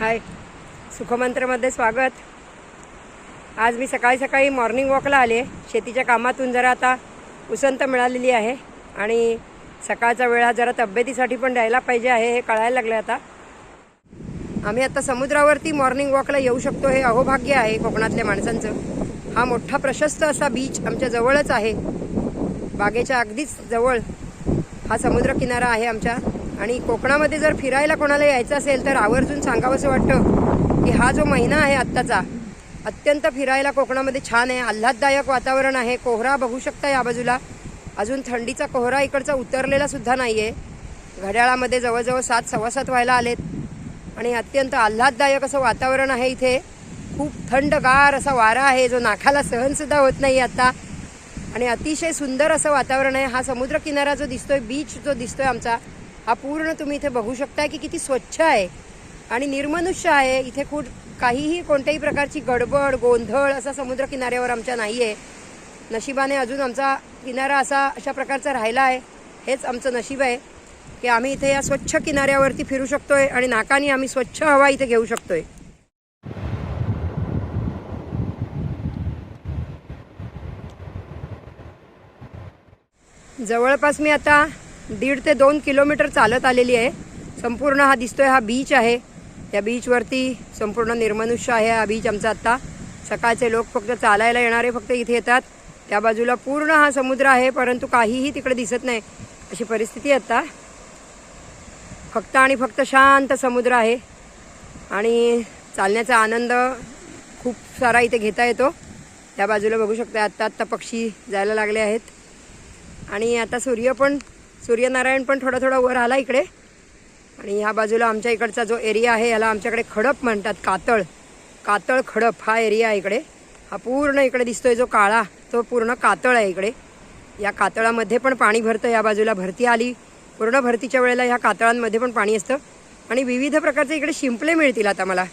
हाय. सुखमंत्रमध्ये स्वागत. आज मी सकाळी सकाळी मॉर्निंग वॉकला आले. शेतीच्या कामातून जरा आता उसंत मिळालेली आहे. आणि सकाळचा वेळ हा जरा तब्येतीसाठी पण द्यायला पाहिजे आहे हे कळायला लागलं आता. आम्ही आता समुद्रावरती मॉर्निंग वॉकला येऊ शकतो हे अहोभाग्य आहे कोकणातल्या माणसांचं. हा मोठा प्रशस्त असा बीच आमच्या जवळच आहे. बागेच्या अगदीच जवळ हा समुद्र किनारा आहे आमच्या. आणि कोकणामध्ये जर फिरायला कोणाला यायचं असेल तर आवर्जून सांगावंसं वाटतं की हा जो महिना आहे आत्ताचा अत्यंत फिरायला कोकणामध्ये छान आहे आल्हाददायक वातावरण आहे. कोहरा बघू शकता या बाजूला. अजून थंडीचा कोहरा इकडचा उतरलेला सुद्धा नाही आहे घड्याळामध्ये जवळजवळ सात सव्वा सात व्हायला आलेत. आणि अत्यंत आल्हाददायक असं वातावरण आहे इथे. खूप थंडगार असा वारा आहे जो नाकाला सहनसुद्धा होत नाही आता. आणि अतिशय सुंदर असं वातावरण आहे. हा समुद्र किनारा जो दिसतोय बीच जो दिसतोय आमचा हा पूर्ण तुम्ही इथे बघू शकताय की किती स्वच्छ आहे. आणि निर्मनुष्य आहे. इथे खूप काहीही कोणत्याही प्रकारची गडबड गोंधळ असा समुद्र किनाऱ्यावर आमच्या नाही आहे नशिबाने अजून आमचा किनारा असा अशा प्रकारचा राहिला आहे. हेच आमचं नशीब आहे की आम्ही इथे या स्वच्छ किनाऱ्यावरती फिरू शकतोय आणि नाकानी आम्ही स्वच्छ हवा इथे घेऊ शकतोय. जवळपास मी आता दीड ते दोन किलोमीटर चालत आलेली आहे. संपूर्ण हा दिसतोय हा बीच आहे. या बीचवरती संपूर्ण निर्मनुष्य आहे हा बीच आमचा आत्ता. सकाळचे लोक फक्त चालायला येणारे फक्त इथे येतात. त्या बाजूला पूर्ण हा समुद्र आहे परंतु काहीही तिकडे दिसत नाही. अशी परिस्थिती आत्ता. फक्त आणि फक्त शांत समुद्र आहे. आणि चालण्याचा आनंद खूप सारा इथे घेता येतो. त्या बाजूला बघू शकता आत्ता आत्ता पक्षी जायला लागले आहेत. आणि आता सूर्य पण सूर्यनारायण पण थोडा थोडा वर आला इकडे. आणि ह्या बाजूला आमच्या इकडचा जो एरिया आहे याला आमच्याकडे खडप म्हणतात कातळ. कातळ खडप हा एरिया आहे इकडे. हा पूर्ण इकडे दिसतोय जो काळा तो पूर्ण कातळ आहे इकडे. या कातळामध्ये पण पाणी भरतं या बाजूला भरती आली. पूर्ण भरतीच्या वेळेला ह्या कातळांमध्ये पण पाणी असतं. आणि विविध प्रकारचे इकडे शिंपले मिळतील आता मला.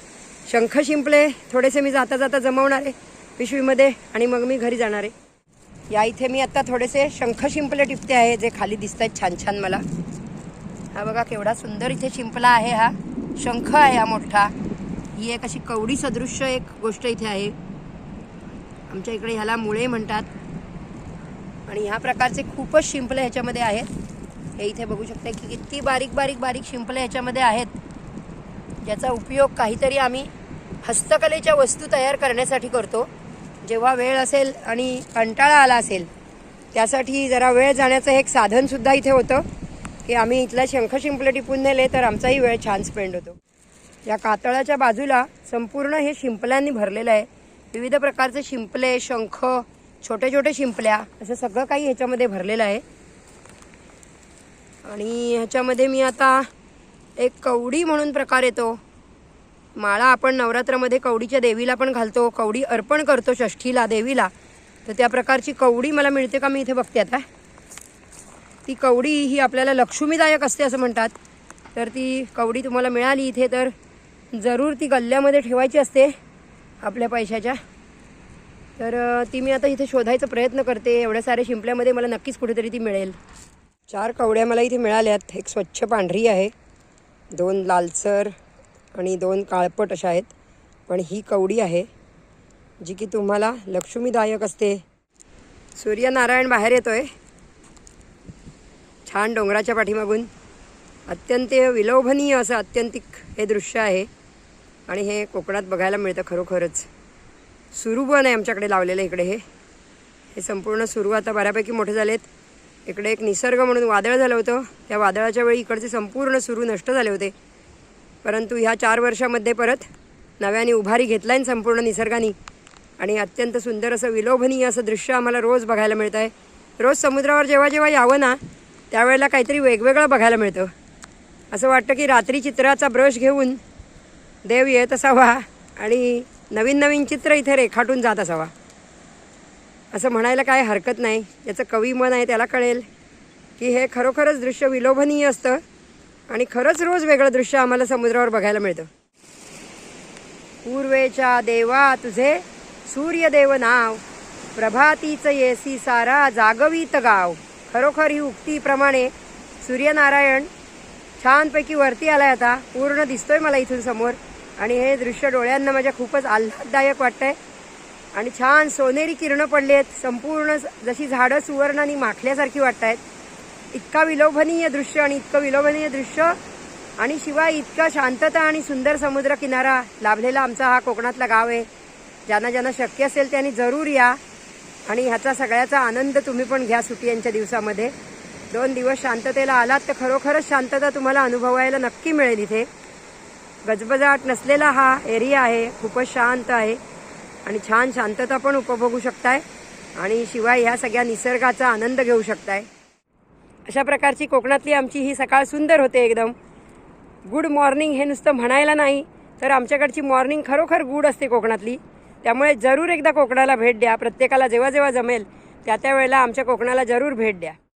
शंख शिंपले थोडेसे मी जाता जाता जमवणार आहे पिशवीमध्ये. आणि मग मी घरी जाणार. आहे या इथे मी आता थोडेसे शंख शिंपले टिपते आहे जे खाली दिसत आहेत छान छान मला. हा बघा केवढा सुंदर इथे शिंपला आहे हा. शंख आहे हा मोठा. ही एक अशी कवडी सदृश्य एक गोष्ट इथे आहे. आमच्या इकडे ह्याला मुळे म्हणतात. आणि ह्या प्रकारचे खूपच शिंपले ह्याच्यामध्ये आहेत. हे इथे बघू शकते की किती बारीक बारीक बारीक शिंपले ह्याच्यामध्ये आहेत. ज्याचा उपयोग काहीतरी आम्ही हस्तकलेच्या वस्तू तयार करण्यासाठी करतो. जेव्हा वेळ असेल आणि कंटाळा आला असेल त्यासाठी जरा वेळ जाण्याचं एक साधनसुद्धा इथे होतं की आम्ही इथला शंख शिंपले टिपून नेले तर आमचाही वेळ छान स्पेंड होतो. या कातळाच्या बाजूला संपूर्ण हे शिंपल्यांनी भरलेलं आहे. विविध प्रकारचे शिंपले शंख छोटे छोटे शिंपल्या असं सगळं काही ह्याच्यामध्ये भरलेलं आहे. आणि ह्याच्यामध्ये मी आता एक कवडी म्हणून प्रकार येतो. माळा आपण नवरात्रामध्ये कवडीच्या देवीला पण घालतो कवडी अर्पण करतो षष्ठीला देवीला. तर त्या प्रकारची कवडी मला मिळते का मी इथे बघते आता. ती कवडी ही आपल्याला लक्ष्मीदायक असते असं म्हणतात. तर ती कवडी तुम्हाला मिळाली इथे तर जरूर ती गल्ल्यामध्ये ठेवायची असते आपल्या पैशाच्या. तर ती मी आता इथे शोधायचा प्रयत्न करते. एवढ्या साऱ्या शिंपल्यामध्ये मला नक्कीच कुठेतरी ती मिळेल. चार कवड्या मला इथे मिळाल्यात. एक स्वच्छ पांढरी आहे दोन लालसर आणि दोन काळपट अशा आहेत. पण ही कवडी आहे जी की तुम्हाला लक्ष्मीदायक असते. सूर्यनारायण बाहेर येतोय. छान डोंगराच्या पाठीमागून. अत्यंत विलोभनीय असं अत्यंतिक हे दृश्य आहे. आणि हे कोकणात बघायला मिळतं खरोखरच. सुरूबन आहे आमच्याकडे लावलेलं इकडे हे. हे संपूर्ण सुरू आता बऱ्यापैकी मोठे झालेत. इकडे एक निसर्ग म्हणून वादळ झालं होतं. त्या वादळाच्या वेळी इकडचे संपूर्ण सुरू नष्ट झाले होते. परंतु ह्या चार वर्षामध्ये परत नव्याने उभारी घेतला आहे संपूर्ण निसर्गाने. आणि अत्यंत सुंदर असं विलोभनीय असं दृश्य आम्हाला रोज बघायला मिळतं आहे रोज समुद्रावर जेव्हा जेव्हा यावं ना त्यावेळेला काहीतरी वेगवेगळं बघायला मिळतं. असं वाटतं की रात्री चित्राचा ब्रश घेऊन देव येत असावा आणि नवीन नवीन चित्र इथे रेखाटून जात असावा. असं म्हणायला काय हरकत नाही. याचं कवी मन आहे त्याला कळेल की हे खरोखरच दृश्य विलोभनीय असतं. आणि खरंच रोज वेगळं दृश्य आम्हाला समुद्रावर बघायला मिळतं. पूर्वेच्या देवा तुझे सूर्यदेव नाव प्रभातीचं येसी सारा जागवीत गाव. खरोखर ही उक्तीप्रमाणे सूर्यनारायण छानपैकी वरती आलाय आता पूर्ण दिसतोय मला इथून समोर. आणि हे दृश्य डोळ्यांना माझ्या खूपच आल्हाददायक वाटतंय. आणि छान सोनेरी किरणं पडली आहेत संपूर्ण जशी झाडं सुवर्णाने माखल्यासारखी वाटत आहेत इतका विलोभनीय दृश्य आणि इतकं विलोभनीय दृश्य. आणि शिवाय इतका शांतता आणि सुंदर समुद्र किनारा लाभलेला आमचा हा कोकणातला गाव आहे. ज्यांना ज्यांना शक्य असेल त्यांनी जरूर या. आणि ह्याचा सगळ्याचा आनंद तुम्ही पण घ्या सुटी यांच्या दिवसामध्ये. दोन दिवस शांततेला आलात तर खरोखरच शांतता तुम्हाला अनुभवायला नक्की मिळेल इथे. गजबजाट नसलेला हा एरिया आहे. खूपच शांत आहे. आणि छान शांतता पण उपभोगू शकताय. आणि शिवाय ह्या सगळ्या निसर्गाचा आनंद घेऊ शकताय. अशा प्रकारची कोकणातली आमची ही सकाळ सुंदर होते एकदम. गुड मॉर्निंग हे नुसतं म्हणायला नाही तर आमच्याकडची मॉर्निंग खरोखर गुड असते कोकणातली. त्यामुळे जरूर एकदा कोकणाला भेट द्या. प्रत्येकाला जेव्हा जेव्हा जमेल त्या त्या वेळेला आमच्या कोकणाला जरूर भेट द्या.